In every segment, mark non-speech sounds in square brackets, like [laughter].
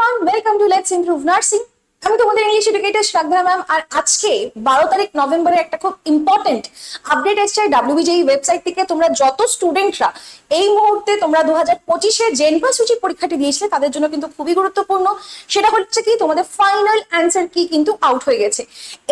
Everyone welcome to let's improve nursing আমি তোমাদের English educator Shraddha ma'am আর আজকে বারো তারিখ নভেম্বরে একটা খুব ইম্পর্টেন্ট আপডেট এসছে ডাব্লিউবিজেই ওয়েবসাইট থেকে। তোমরা যত স্টুডেন্টরা এই মুহূর্তে তোমরা দু হাজার পঁচিশে জেনপা সূচি পরীক্ষাটি দিয়েছিলে, তাদের জন্য কিন্তু খুবই গুরুত্বপূর্ণ। সেটা হচ্ছে কি, তোমাদের ফাইনাল অ্যান্সার কি কিন্তু আউট হয়ে গেছে।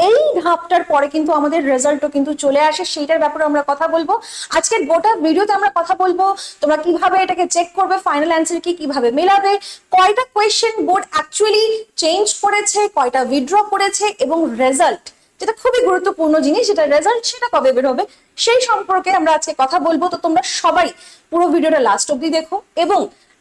এই ধাপটার পরে কিন্তু আমাদের রেজাল্টও কিন্তু চলে আসে, সেইটার ব্যাপারে আমরা কথা বলব। আজকের গোটা ভিডিওতে আমরা কথা বলব, তোমরা কীভাবে এটাকে চেক করবে ফাইনাল অ্যান্সার কি, কীভাবে মেলাবে, কয়টা কোয়েশ্চেন বোর্ড অ্যাকচুয়ালি চেঞ্জ করেছে কয়টা উইথড্র করেছে এবং রেজাল্ট যেটা খুবই গুরুত্বপূর্ণ জিনিস, যেটা রেজাল্ট সেটা কবে বের হবে সেই সম্পর্কে আমরা আজকে কথা বলব। তো তোমরা সবাই পুরো ভিডিওটা লাস্ট অব্দি দেখো এবং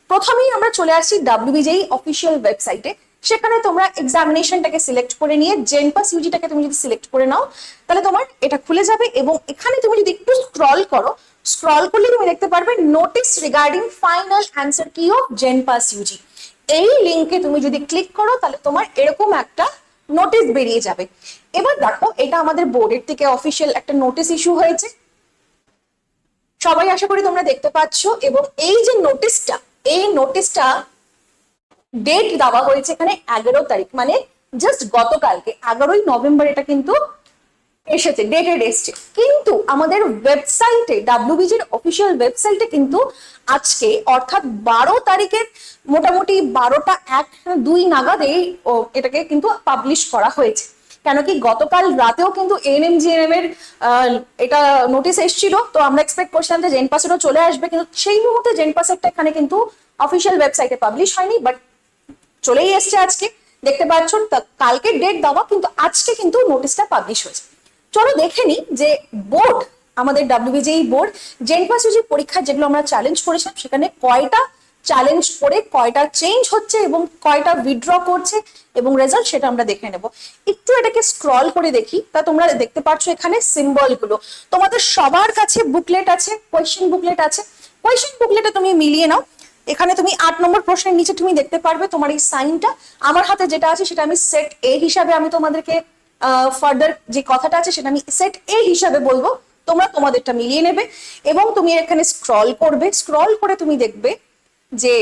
প্রথমেই আমরা চলে আসছি ডাব্লিউবিজেই অফিসিয়াল ওয়েবসাইটে সেখানে তোমরা এক্সামিনেশনটাকে সিলেক্ট করে নিয়ে জেনপাস ইউজিটাকে তুমি যদি সিলেক্ট করে নাও, তাহলে তোমার এটা খুলে যাবে এবং এখানে তুমি যদি একটু স্ক্রল করো স্ক্রল করলে তুমি দেখতে পারবে notice regarding final answer key of JENPAS UG এই লিঙ্কে তুমি যদি ক্লিক করো, তাহলে তোমার এরকম একটা নোটিশ বেরিয়ে যাবে। এবার দেখো, এটা আমাদের বোর্ডের থেকে অফিসিয়াল একটা নোটিশ ইস্যু হয়েছে। সবাই আশা করি তোমরা দেখতে পাচ্ছ, এবং এই যে নোটিশটা এই নোটিশটা ডেট দেওয়া হয়েছে এখানে এগারো তারিখ মানে জাস্ট গতকালকে, এগারোই নভেম্বর এটা কিন্তু এসেছে ডেটেড এসছে। কিন্তু আমাদের ওয়েবসাইটে ডাব্লিউবিজির অফিসিয়াল ওয়েবসাইটে কিন্তু আজকে, অর্থাৎ বারো তারিখের মোটামুটি বারোটা এক দুই নাগাদে এটাকে কিন্তু পাবলিশ করা হয়েছে। কেন কি গতকাল রাতেও কিন্তু এনএমজিএম এর এটা নোটিশ এসেছিল। তো আমরা এক্সপেক্ট করছিলাম যে জেন পাসেরও চলে আসবে, কিন্তু সেই মুহূর্তে জেন পাসেরটা এখানে কিন্তু অফিসিয়াল ওয়েবসাইটে পাবলিশ হয়নি বাট চলেই এসছে আজকে। দেখতে পাচ্ছ কালকে ডেট দেওয়া, কিন্তু আজকে কিন্তু নোটিশটা পাবলিশ হয়েছে। চলো দেখে নি যে বোর্ড আমাদের ডাব্লিউবিজেই বোর্ড জেনপাস ইউজি পরীক্ষা যেগুলো আমরা চ্যালেঞ্জ করেছিলাম, সেখানে কয়টা চ্যালেঞ্জ করে কয়টা চেঞ্জ হচ্ছে এবং কয়টা উইথড্র করছে এবং রেজাল্ট সেটা আমরা দেখে নেব। একটু এটাকে স্ক্রল করে দেখি। তা তোমরা দেখতে পাচ্ছ এখানে সিম্বলগুলো। তোমাদের সবার কাছে বুকলেট আছে কোয়েশ্চেন বুকলেট আছে। কোয়েশ্চেন বুকলেটে তুমি মিলিয়ে নাও। এখানে তুমি আট নম্বর প্রশ্নের নিচে তুমি দেখতে পারবে তোমার এই সাইনটা আমার হাতে যেটা আছে সেটা আমি সেট এ হিসাবে আমি তোমাদেরকে ফার্দার যে কথাটা আছে সেটা আমি সেট এ হিসাবে বলব। তোমরা তোমাদেরটা মিলিয়ে নেবে এবং তুমি এখানে স্ক্রল করবে। স্ক্রল করে তুমি দেখবে যে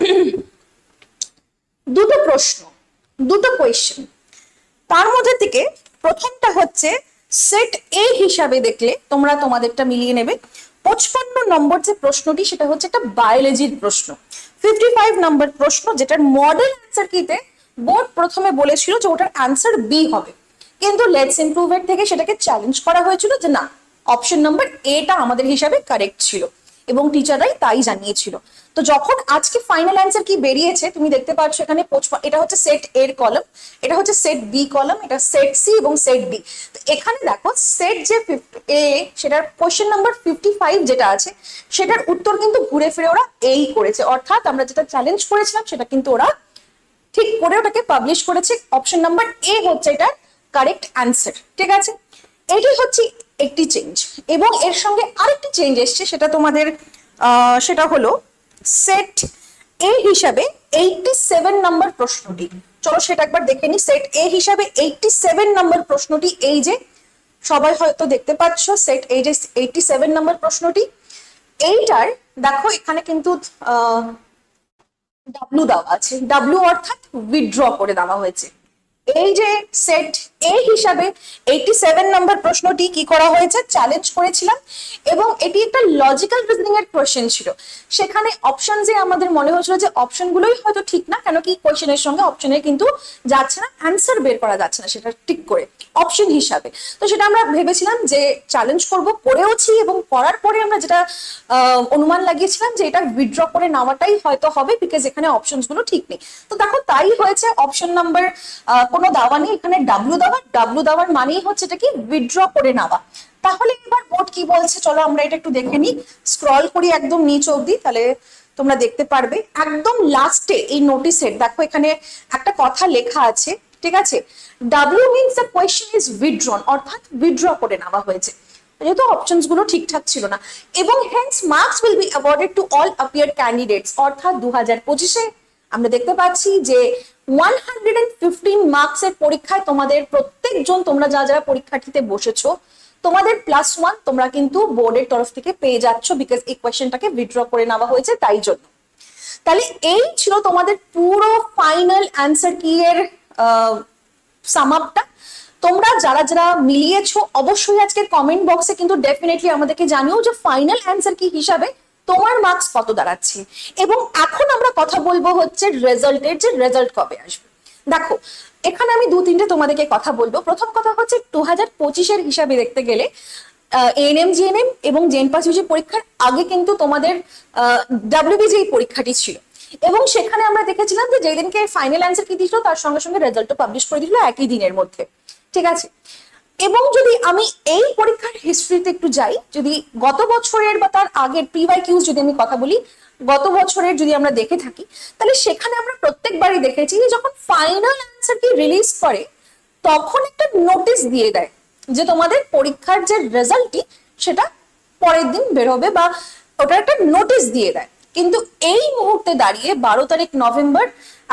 [clears throat] দুটো প্রশ্ন, দুটো কোয়েশ্চেন তার মধ্যে থেকে প্রথমটা হচ্ছে সেট এ হিসাবে দেখলে তোমরা তোমাদেরটা মিলিয়ে নেবে। পঁচপান্ন নম্বর যে প্রশ্নটি সেটা হচ্ছে একটা বায়োলজির প্রশ্ন। ফিফটি ফাইভ নম্বর প্রশ্ন যেটার মডেল অ্যান্সার কিতে বোর্ড প্রথমে বলেছিল যে ওটার অ্যান্সার বি হবে। কিন্তু লেটস ইমপ্রুভের থেকে সেটাকে চ্যালেঞ্জ করা হয়েছিল যে না অপশন নাম্বার এটা আমাদের হিসাবে কারেক্ট ছিল এবং টিচাররাই তাই জানিয়েছিল। তো যখন আজকে ফাইনাল অ্যান্সার কি বেরিয়েছে, তুমি দেখতে পাচ্ছ এখানে এটা হচ্ছে সেট এর কলম এটা হচ্ছে সেট বি কলম এটা সেট সি এবং সেট ডি তো এখানে দেখো সেট যে এ সেটার কোশ্চেন নাম্বার ফিফটি ফাইভ যেটা আছে, সেটার উত্তর কিন্তু ঘুরে ফিরে ওরা এই করেছে। অর্থাৎ আমরা যেটা চ্যালেঞ্জ করেছিলাম, সেটা কিন্তু ওরা ঠিক করে ওটাকে পাবলিশ করেছে। অপশন নাম্বার এ হচ্ছে এটার কারেক্ট অ্যান্সার ঠিক আছে? এটাই হচ্ছে একটি চেঞ্জ এবং এর সঙ্গে আরেকটি চেঞ্জ এসছে, সেটা তোমাদের সেটা হলো সেট এ হিসাবে এইটটি সেভেন নম্বর প্রশ্নটি। চলো সেটা একবার দেখে নি। সেট এ হিসাবে এইটটি সেভেন নম্বর প্রশ্নটি, এই যে সবাই হয়তো দেখতে পাচ্ছ সেট এই যে এইটটি সেভেন নম্বর প্রশ্নটি, এইটার, দেখো এখানে কিন্তু ডাব্লু দেওয়া আছে। ডাব্লু অর্থাৎ উইথড্র করে দেওয়া হয়েছে। এই যে সেট এ হিসাবে এইটি সেভেন নম্বর প্রশ্নটি কি করা হয়েছে? চ্যালেঞ্জ করেছিলাম এবং এটি একটা লজিক্যাল রিজনিং এর কোয়েশ্চেন ছিল। সেখানে অপশন যে আমাদের মনে হয়েছিল যে অপশন গুলোই হয়তো ঠিক না, কেন কি কোয়েশ্চেনের সঙ্গে অপশনের কিন্তু যাচ্ছে না অ্যান্সার বের করা যাচ্ছে না সেটা ঠিক করে অপশন হিসাবে। তো সেটা আমরা ভেবেছিলাম যে চ্যালেঞ্জ করব, করেওছি এবং করার পরে আমরা যেটা অনুমান লাগিয়েছিলাম যে এটা উইথড্র করে নেওয়াটাই হয়তো হবে বিকজ এখানে অপশনসগুলো ঠিক নেই। তো দেখো তাই হয়েছে অপশন নাম্বার কোনো দাওয়া নেই, এখানে ডাব্লু দাওয়া ডাব্লু দাওয়ার মানেই হচ্ছে এটা কি উইথড্র করে নেওয়া। তাহলে এবার বোর্ড কি বলছে? চলো আমরা এটা একটু দেখে নিই। স্ক্রল করি একদম নিচ অবধি, তাহলে তোমরা দেখতে পারবে। একদম লাস্টে এই নোটিসের দেখো এখানে একটা কথা লেখা আছে, ঠিক আছে? W means the question is withdrawn অর্থাৎ উইথড্র করে নেওয়া হয়েছে। যেহেতু অপশনসগুলো ঠিকঠাক ছিল না। এবং hence marks will be awarded to all appear candidates অর্থাৎ দু হাজার পঁচিশে আমরা দেখতে পাচ্ছি যে ওয়ান হান্ড্রেড অ্যান্ড ফিফটিন মার্কসের পরীক্ষায় তোমাদের প্রত্যেকজন, তোমরা যা যারা পরীক্ষার্থীতে বসেছো, তোমাদের প্লাস ওয়ান তোমরা কিন্তু বোর্ডের তরফ থেকে পেয়ে যাচ্ছ বিকজ এই কোয়েশ্চেনটাকে উইথড্র করে নেওয়া হয়েছে তাই জন্য। তাহলে এই ছিল তোমাদের পুরো ফাইনাল অ্যান্সার কি এর সামাপটা তোমরা যারা যারা মিলিয়েছো, অবশ্যই আজকে কমেন্ট বক্সে কিন্তু ডেফিনেটলি আমাদেরকে জানিও যে ফাইনাল অ্যান্সার কি হিসাবে। তোমার মার্কস কত দাঁড়াচ্ছে? এবং এখন আমরা কথা বলব হচ্ছে রেজাল্টের যে রেজাল্ট কবে আসবে। দেখো, এখানে আমি দু তিনটে তোমাদেরকে কথা বলব। প্রথম কথা হচ্ছে দু হাজার পঁচিশের হিসাবে দেখতে গেলে এএনএম জিএনএম এবং জেন পাস ইউজি পরীক্ষার আগে কিন্তু তোমাদের ডাব্লিউবিজি পরীক্ষাটি ছিল। এবং সেখানে আমরা দেখেছিলাম যে যেদিনকে ফাইনাল অ্যান্সার কি দিয়েছিল, তার সঙ্গে সঙ্গে রেজাল্টও পাবলিশ করে দিয়েছিল একই দিনের মধ্যে। ঠিক আছে? এবং যদি আমি এই পরীক্ষার হিস্ট্রিতে একটু যাই, যদি গত বছরের বা তার আগের পিওয়াই কিউজ যদি আমি কথা বলি, গত বছরের যদি আমরা দেখে থাকি, তাহলে সেখানে আমরা প্রত্যেকবারই দেখেছি যে যখন ফাইনাল অ্যান্সার কি রিলিজ করে, তখন একটা নোটিশ দিয়ে দেয় যে তোমাদের পরীক্ষার যে রেজাল্টটি সেটা পরের দিন বেরোবে বা ওটা একটা নোটিশ দিয়ে দেয়। কিন্তু এই মুহূর্তে দাঁড়িয়ে বারো তারিখ নভেম্বর,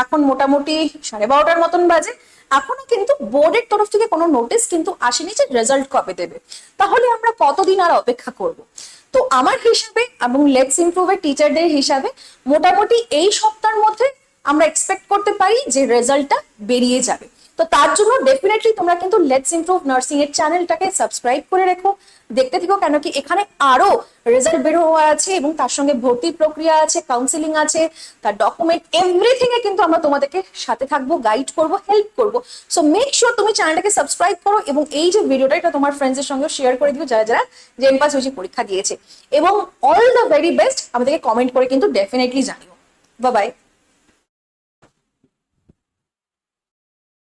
এখন মোটামুটি সাড়ে বারোটার মতন বাজে, এখনও কিন্তু বোর্ডের তরফ থেকে কোনো নোটিশ কিন্তু আসেনি যে রেজাল্ট কবে দেবে। তাহলে আমরা কতদিন আর অপেক্ষা করব? তো আমার হিসাবে এবং লেটস ইমপ্রুভের টিচারদের হিসাবে মোটামুটি এই সপ্তাহের মধ্যে আমরা এক্সপেক্ট করতে পারি যে রেজাল্টটা বেরিয়ে যাবে। তো তার জন্য ডেফিনেটলি তোমরা কিন্তু লেটস ইমপ্রুভ নার্সিং এর চ্যানেলটাকে সাবস্ক্রাইব করে রেখো। দেখতে থেকো কেন কি এখানে আরও রেজাল্ট বের হওয়া আছে এবং তার সঙ্গে ভর্তির প্রক্রিয়া আছে কাউন্সিলিং আছে, তার ডকুমেন্ট এভরিথিং এ কিন্তু আমরা তোমাদেরকে সাথে থাকব গাইড করব হেল্প করব। সো মেক শিওর তুমি চ্যানেলটাকে সাবস্ক্রাইব করো এবং এই যে ভিডিওটা এটা তোমার ফ্রেন্ডসের সঙ্গে শেয়ার করে দিও, যারা যারা জেম পাস হয়েছে পরীক্ষা দিয়েছে। এবং অল দ্য ভেরি বেস্ট আমাদেরকে কমেন্ট করে কিন্তু ডেফিনেটলি জানিও। বাই